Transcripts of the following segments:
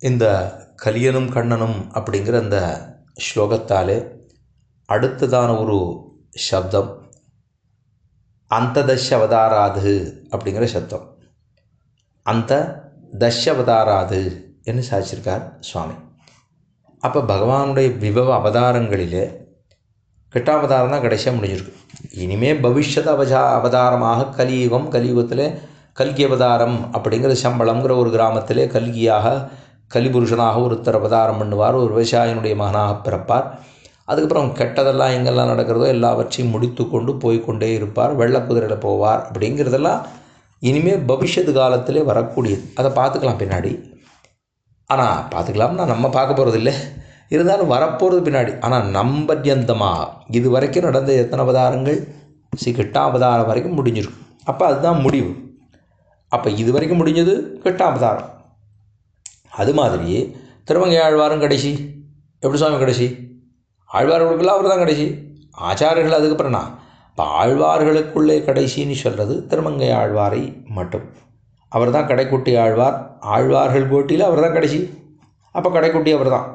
இந்த கலியனும் கண்ணனும் அப்படிங்கிற அந்த ஸ்லோகத்தாலே அடுத்ததான ஒரு சப்தம் அந்ததஷ அவதாராது அப்படிங்கிற சப்தம். அந்த தஷ அவதாராது என்று சாதிச்சிருக்கார் சுவாமி. அப்போ பகவானுடைய விபவ அவதாரங்களிலே கிட்டாவதாரம் தான் கடைசியாக முடிஞ்சிருக்கு. இனிமே பவிஷ்யத் அவஜா அவதாரமாக கலியுகம் கலியுகத்தில் கல்கி அவதாரம் அப்படிங்கிற சம்பளம்ங்கிற ஒரு கிராமத்திலே கல்கியாக கலிபுருஷனாக ஒருத்தர் அவதாரம் பண்ணுவார் ஒரு விவசாயினுடைய மகனாக பிறப்பார். அதுக்கப்புறம் கெட்டதெல்லாம் எங்கெல்லாம் நடக்கிறதோ எல்லாவற்றையும் முடித்து கொண்டு போய்கொண்டே இருப்பார் வெள்ளக்குதிரையில் போவார் அப்படிங்கிறதெல்லாம் இனிமேல் பவிஷ்யத்து காலத்திலே வரக்கூடியது. அதை பார்த்துக்கலாம் பின்னாடி. ஆனால் பார்த்துக்கலாம்னா நம்ம பார்க்க போகிறது இல்லை இருந்தாலும் வரப்போகிறது பின்னாடி. ஆனால் நம்பர்யந்தமாக இது வரைக்கும் நடந்த எத்தனை அவதாரங்கள்? கெட்டாம் அவதாரம் வரைக்கும் முடிஞ்சிருக்கு அப்போ அதுதான் முடிவு. அப்போ இது வரைக்கும் முடிஞ்சது கிட்டாவதாரம். அது மாதிரி திருமங்கை ஆழ்வாரும் கடைசி. எப்படி சுவாமி கடைசி? ஆழ்வார்களுக்கெல்லாம் அவர் தான் கடைசி. ஆச்சாரியர்கள் அதுக்கப்புறம்னா இப்போ ஆழ்வார்களுக்குள்ளே கடைசின்னு சொல்கிறது திருமங்கை ஆழ்வாரை மட்டும். அவர் தான் கடைக்குட்டி ஆழ்வார். ஆழ்வார்கள் கோட்டியில் அவர் தான் கடைசி. அப்போ கடைக்குட்டி அவர் தான்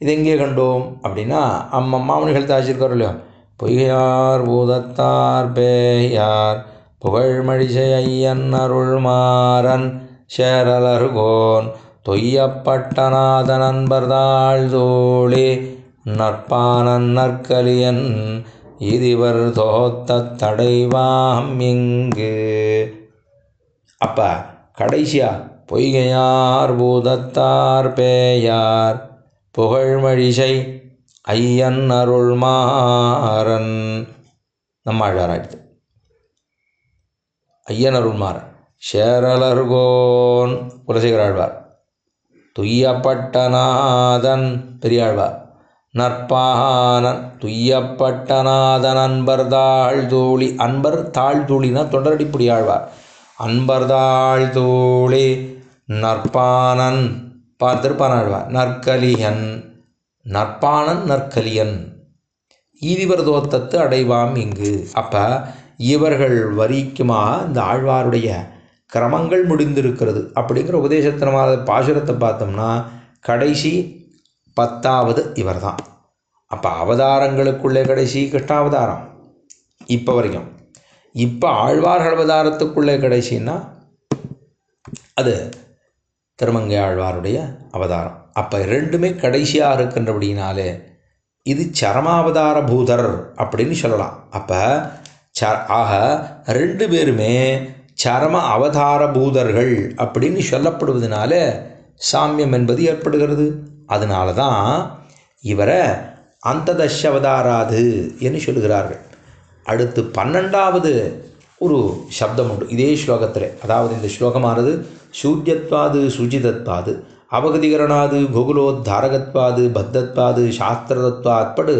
இது எங்கே கண்டோம் அப்படின்னா அம்மா மாமனிகள் தாச்சிருக்கார் இல்லையோ? பொய்யார் பூதத்தார் பேயார் புகழ்மழிசை ஐயன் அருள்மாறன் சேரலருகோன் தொய்யப்பட்டநாத நண்பர்தாள் தோழே நற்பானன் நற்கலியன் இதிவர் தோத்த தடைவாம் இங்கு. அப்போ கடைசியா பொய்கையார் பூதத்தார் பேயார் புகழ்மழிசை ஐயன் அருள் மாறன் நம்மாழ்வார் ஆயிடுது ஐயன் அருள்மாறன் சேரலர்கோன் குலசேகர ஆழ்வார் துய்யப்பட்டநாதன் பெரியாழ்வார் நற்பானன் துய்யப்பட்டநாதன் அன்பர் தாழ்தூளி அன்பர் தாழ் தூளினா தொண்டரடிப்புடி ஆழ்வார் அன்பர்தாள் தூளி நற்பானன் பா நற்கலியன் நற்பானன் நற்கலியன் ஈதிபரதோத்தத்து அடைவாம் இங்கு. அப்போ இவர்கள் வரிக்குமா இந்த ஆழ்வாருடைய கிரமங்கள் முடிந்திருக்கிறது. அப்படிங்கிற உபதேசத்தினமான பாசுரத்தை பார்த்தோம்னா கடைசி பத்தாவது இவர் தான் அப்போ அவதாரங்களுக்குள்ளே கடைசி கிருஷ்ணாவதாரம் இப்போ வரைக்கும். இப்போ ஆழ்வார்கள் அவதாரத்துக்குள்ளே கடைசின்னா அது திருமங்கை ஆழ்வாருடைய அவதாரம். அப்போ ரெண்டுமே கடைசியாக இருக்கின்றபடினாலே இது சரமாவதார பூதர் அப்படின்னு சொல்லலாம். அப்போ ச ஆக ரெண்டு பேருமே சரம அவதார பூதர்கள் அப்படின்னு சொல்லப்படுவதனால சாமியம் என்பது ஏற்படுகிறது. அதனால தான் இவரை அந்ததஷவதாராது என்று சொல்லுகிறார்கள். அடுத்து பன்னெண்டாவது ஒரு சப்தம் உண்டு. இதே ஸ்லோகத்தில் அதாவது இந்த ஸ்லோகமானது சூரியத்வாது சுஜிதத்வாது அவகதிகரணாது கோகுலோத்தாரகத்வாது பத்தத்வாது சாஸ்திரதத்வாத்படு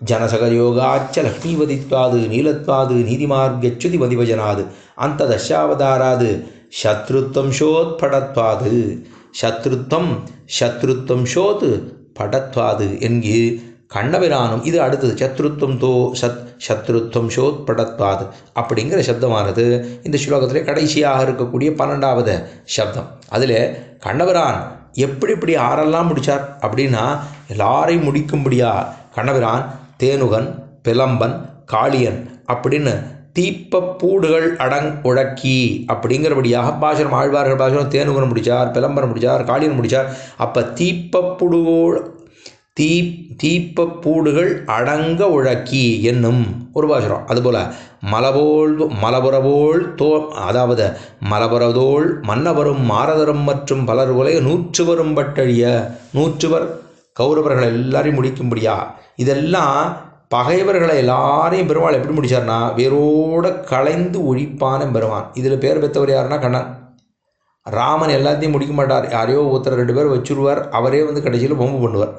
ஜனசகயோகாச்ச லக்ஷ்மீவதித்வாது நீலத்வாது நீதிமார்கச்சுதி மதிவஜனாது அந்த தசாவதாராது சத்ருத்வம் ஷோத்படத்வாது சத்ருத்வம் சத்ருத்வம் ஷோத் படத்வாது என்கி கண்ணபிரானும் இது அடுத்தது சத்ருத்வம் தோ சத் சத்ருத்வம் ஷோத் படத்வாது அப்படிங்கிற சப்தமானது இந்த ஸ்லோகத்தில் கடைசியாக இருக்கக்கூடிய பன்னெண்டாவது சப்தம் அதில் கண்ணபிரான் எப்படி இப்படி ஆறெல்லாம் முடித்தார் அப்படின்னா எல்லாரையும் முடிக்கும்படியா கண்ணபிரான் தேனுகன் பிலம்பன் காளியன் அப்படின்னு தீப்பப்பூடுகள் அடங் உழக்கி. அப்படிங்கிறபடியாக பாசனம் ஆழ்வார்கள் பாசனம் தேனுகரம் முடித்தார் பிளம்பரம் முடித்தார் காளியன் முடித்தார் அப்போ தீப்பப்புடுவோ தீ தீப்பப்பூடுகள் அடங்க உழக்கி என்னும் ஒரு பாசுரம். அதுபோல் மலபோல் மலபுறவோல் தோ அதாவது மலபுறதோள் மன்னவரும் மாரதரும் மற்றும் பலர் உலக நூற்றுவரும் பட்டழிய நூற்றுவர் கௌரவர்கள் எல்லாரையும் முடிக்கும்படியா. இதெல்லாம் பகைவர்களை எல்லாரையும் பெருமாள் எப்படி முடித்தார்னா வேரோட களைந்து ஒழிப்பான பெருமான். இதில் பேர் பெற்றவர் யாருன்னா கண்ணன். ராமன் எல்லாத்தையும் முடிக்க மாட்டார். யாரையோ ஒருத்தர் ரெண்டு பேர் வச்சுருவார். அவரே வந்து கடைசியில் பொம்பு பண்ணுவார்.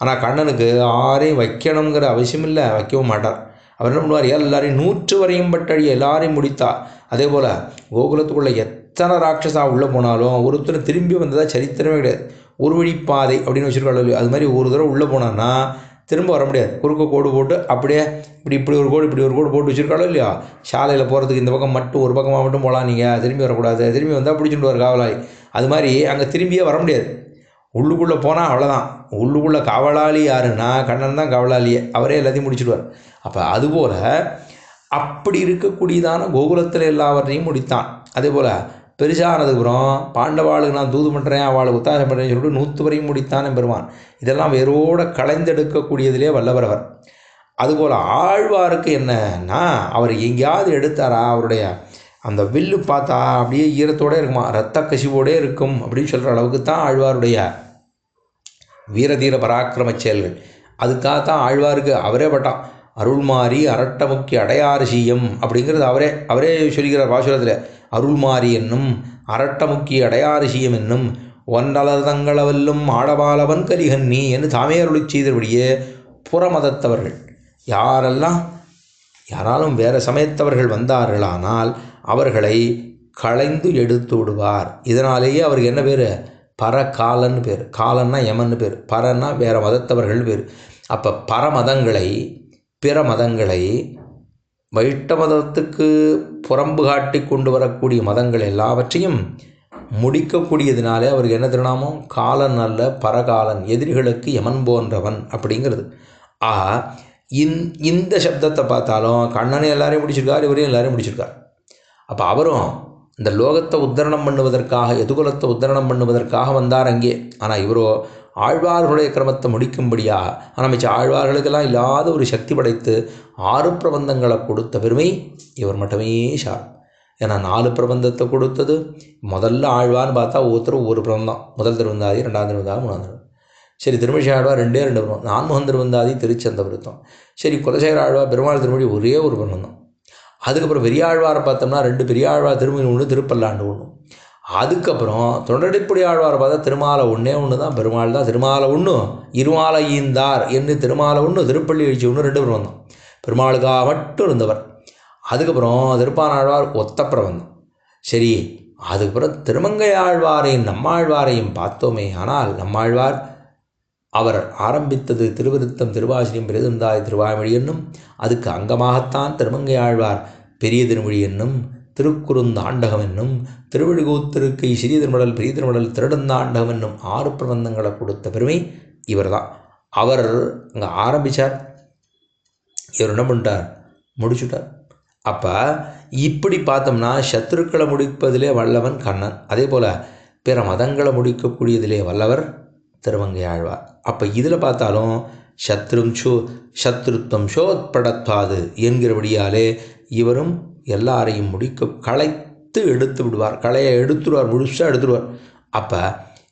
ஆனால் கண்ணனுக்கு யாரையும் வைக்கணுங்கிற அவசியம் இல்லை வைக்கவும் மாட்டார். அவர் என்ன பண்ணுவார்? எல்லாரையும் நூற்று வரையும் பட்டழி எல்லாரையும் முடித்தார் அதே போல் கோகுலத்துக்குள்ளே எத்தனை ராட்சசா உள்ளே போனாலும் ஒருத்தர் திரும்பி வந்ததாக சரித்திரமே கிடையாது. ஒரு பாதை அப்படின்னு வச்சுருக்காள் அது மாதிரி ஒரு தடவை உள்ளே போனான்னா திரும்ப வர முடியாது. குறுக்க கோடு போட்டு அப்படியே இப்படி இப்படி ஒரு கோடு இப்படி ஒரு கோடு போட்டு வச்சுருக்காளோ இல்லையா? சாலையில் போகிறதுக்கு இந்த பக்கம் மட்டும் ஒரு பக்கமாக மட்டும் போகலாம் நீங்கள் திரும்பி வரக்கூடாது. திரும்பி வந்தால் பிடிச்சிட்டு வர காவலாய் அது மாதிரி அங்கே திரும்பியே வர முடியாது. உள்ளுக்குள்ளே போனால் அவ்வளோதான் உள்ளுக்குள்ளே காவலாளி யாருன்னா கண்ணன் தான் காவலாளியே அவரே எல்லாத்தையும் முடிச்சிடுவார். அப்போ அதுபோல் அப்படி இருக்கக்கூடியதான கோகுலத்தில் எல்லாவற்றையும் முடித்தான். அதே போல் பெருசானதுக்கப்புறம் பாண்டவாளுக்கு நான் தூது பண்ணுறேன் அவளுக்கு உத்தாரம் பண்ணுறேன்னு சொல்லிட்டு நூற்று வரையும் முடித்தான் பெருமான் இதெல்லாம் வேரோட களைந்தெடுக்கக்கூடியதிலே வல்லவர் அவர் அதுபோல் ஆழ்வாருக்கு என்னன்னா அவர் எங்கேயாவது எடுத்தாரா அவருடைய அந்த வில்லு பார்த்தா அப்படியே ஈரத்தோடே இருக்குமா ரத்த கசிவோடே இருக்கும் அப்படின்னு சொல்கிற அளவுக்கு தான் ஆழ்வாருடைய வீரதீர பராக்கிரம செயல்கள். அதுக்காக தான் ஆழ்வாருக்கு அவரே பட்டான் அருள்மாரி அரட்டமுக்கி அடையாரசியம் அப்படிங்கிறது அவரே அவரே சொல்கிறார் பாசுரத்தில் அருள்மாரி என்னும் அரட்டமுக்கி அடையாரிசியம் என்னும் ஒன்றலர்தங்களவல்லும் ஆடபாலவன் கலிகன்னி என்று தாமே அருளி செய்தபடியே புறமதத்தவர்கள். யாரெல்லாம் யாராலும் வேறு சமயத்தவர்கள் வந்தார்களானால் அவர்களை களைந்து எடுத்து விடுவார். இதனாலேயே அவருக்கு என்ன பேர்? பரகாலன்னு பேர். காலன்னா யமன்னு பேர். பரன்னா வேறு மதத்தவர்கள் பேர். அப்போ பரமதங்களை பிற மதங்களை வைட்ட மதத்துக்கு புறம்பு காட்டி கொண்டு வரக்கூடிய மதங்கள் எல்லாவற்றையும் முடிக்கக்கூடியதினாலே அவருக்கு என்ன திருநாமம்? காலன் அல்ல பரகாலன் எதிரிகளுக்கு யமன் போன்றவன் அப்படிங்கிறது. ஆ இந் இந்த சப்தத்தை பார்த்தாலும் கண்ணனை எல்லாரையும் முடிச்சிருக்கார் இவரையும் எல்லாரையும் முடிச்சிருக்கார். அப்போ அவரும் இந்த லோகத்தை உத்தரணம் பண்ணுவதற்காக எதுகுலத்தை உத்தரணம் பண்ணுவதற்காக வந்தார் அங்கே. ஆனால் இவரோ ஆழ்வார்களுடைய கிரமத்தை முடிக்கும்படியாக ஆனால் மிச்ச ஆழ்வார்களுக்கெல்லாம் இல்லாத ஒரு சக்தி படைத்து ஆறு பிரபந்தங்களை கொடுத்த பெருமை இவர் மட்டுமே சார். ஏன்னா நாலு பிரபந்தத்தை கொடுத்தது முதல்ல ஆழ்வான்னு பார்த்தா ஒவ்வொருத்தரும் ஒரு பிரபந்தம். முதல் திருவந்தாதி ரெண்டாம் திருவந்தாதி மூணாம் திருவந்தாதி. சரி திருமிஷ ஆழ்வார் ரெண்டே ரெண்டு பிரபந்தம். நான்முகன் திருவந்தாதி திருச்சந்த விருத்தம் சரி குலசேகர ஆழ்வார் பெருமாள் திருமொழி ஒரே ஒரு பிரபந்தம். அதுக்கப்புறம் பெரியாழ்வாரை பார்த்தோம்னா ரெண்டு பெரியாழ்வார் திருமணி ஒன்று திருப்பல்லாண்டு ஒன்று அதுக்கப்புறம் தொண்டடிப்புடி ஆழ்வாரை பார்த்தா திருமாலை ஒன்றே ஒன்று தான் பெருமாள் தான் திருமாலை ஒன்று இருமாலை ஈந்தார் என்று திருமாலை ஒன்று திருப்பள்ளி எழுச்சி ஒன்று ரெண்டு பேரும் வந்தோம் பெருமாளுக்காக மட்டும் இருந்தவர். அதுக்கப்புறம் திருப்பானாழ்வார் ஒத்த பிரபந்தம் சரி அதுக்கப்புறம் திருமங்கை ஆழ்வாரையும் நம்மாழ்வாரையும் பார்த்தோமே. ஆனால் நம்மாழ்வார் அவர் ஆரம்பித்தது திருவிருத்தம் திருவாசிரியம் பெரிதுந்தாய் திருவாய்மொழி என்னும் அதுக்கு அங்கமாகத்தான் திருமங்கை ஆழ்வார் பெரிய திருமொழி என்னும் திருக்குறுந்தாண்டகம் என்னும் திருவழிகூத்திருக்கை சிறிய திருமடல் பெரிய திருமடல் திருடந்தாண்டகம் என்னும் ஆறு பிரபந்தங்களை கொடுத்த பெருமை இவர் தான் அவர் அங்கே ஆரம்பித்தார் இவர் என்ன பண்ணிட்டார்? முடிச்சுட்டார். அப்போ இப்படி பார்த்தோம்னா சத்துருக்களை முடிப்பதிலே வல்லவன் கண்ணன். அதே போல் பிற மதங்களை முடிக்கக்கூடியதிலே வல்லவர் திருவங்கை ஆழ்வார். அப்போ இதில் பார்த்தாலும் சத்ரும் சத்ருத்வம் சோத்படத்வாது என்கிறபடியாலே இவரும் எல்லாரையும் முடிக்க களைத்து எடுத்து விடுவார். களையை எடுத்துடுவார் முழுசாக எடுத்துடுவார் அப்போ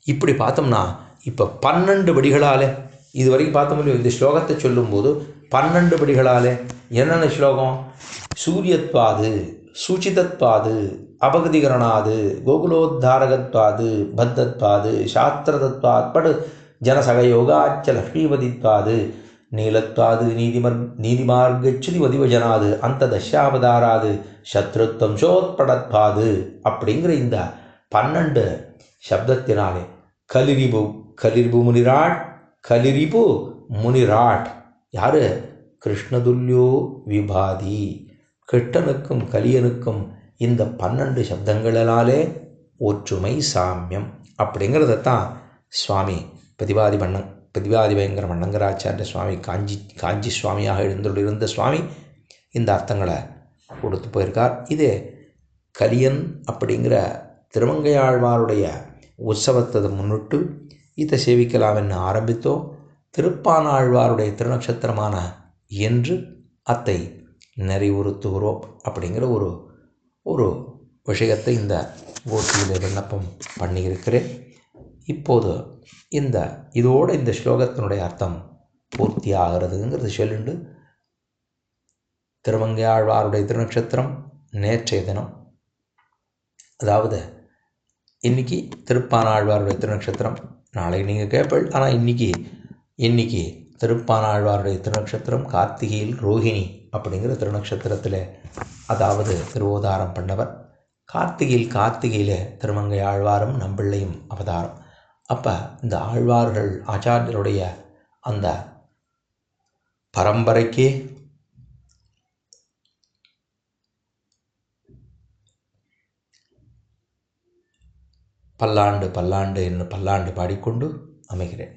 இப்படி பார்த்தோம்னா இப்போ பன்னெண்டு படிகளாலே இது வரைக்கும் பார்த்த முடியும் இந்த ஸ்லோகத்தை சொல்லும்போது பன்னெண்டு படிகளாலே என்னென்ன ஸ்லோகம்? சூரியத்வாது சூச்சிதத்வாது அபகதிகரணாது கோகுலோத்தாரகத்வாது பத்தத்வாது சாஸ்திரதத்வாத் படு ஜனசகயோகாச்ச லக்ஷ்மிபதித்வாது நீலத்வாது நீதிமர் நீதிமார்கச்சுதி வதிவஜனாது அந்த தசாவதாராது சத்ருத்வம் சோத்படத்வாது அப்படிங்கிற இந்த பன்னெண்டு சப்தத்தினாலே கலிரிபு கலிரிபு முனிராட் கலிரிபு முனிராட். யாரு? கிருஷ்ணதுல்யோ விபாதி. கிருஷ்ணனுக்கும் கலியனுக்கும் இந்த பன்னெண்டு சப்தங்களாலே ஒற்றுமை சாமியம். அப்படிங்கிறதத்தான் சுவாமி பிரதிபாதி பண்ணன் பிரதிபாதி மண்ணங்கராச்சாரிய சுவாமி காஞ்சி காஞ்சி சுவாமியாக எழுந்துள்ளிருந்த சுவாமி இந்த அர்த்தங்களை கொடுத்து போயிருக்கார். இது கலியன் அப்படிங்கிற திருமங்கையாழ்வாருடைய உற்சவத்தை முன்னிட்டு இதை சேவிக்கலாம் என்று ஆரம்பித்தோம் திருப்பானாழ்வாருடைய திருநக்ஷத்திரமான என்று அத்தை நிறைவுறுத்துகிறோம் அப்படிங்கிற ஒரு ஒரு விஷயத்தை இந்த கோஷ்டியில் விண்ணப்பம் பண்ணியிருக்கிறேன். இப்போது இந்த இதோடு இந்த ஸ்லோகத்தினுடைய அர்த்தம் பூர்த்தி ஆகிறதுங்கிறது சொல்லிண்டு. திருமங்கையாழ்வாருடைய திருநட்சத்திரம் நேற்றைய தினம். அதாவது இன்றைக்கி திருப்பானாழ்வாருடைய திருநட்சத்திரம் நாளைக்கு நீங்கள் கேட்பள் ஆனால் இன்றைக்கி இன்றைக்கி திருப்பானாழ்வாருடைய திருநக்ஷத்திரம் கார்த்திகையில் ரோஹிணி அப்படிங்கிற திருநக்ஷத்திரத்தில் அதாவது திருவோதாரம் பண்ணவர். கார்த்திகையில் கார்த்திகையில் திருமங்கை ஆழ்வாரும் நம்பிள்ளையும் அவதாரம். அப்போ இந்த ஆழ்வார்கள் ஆச்சாரியருடைய அந்த பரம்பரைக்கே பல்லாண்டு பல்லாண்டு என்று பல்லாண்டு பாடிக்கொண்டு அமைகிறேன்.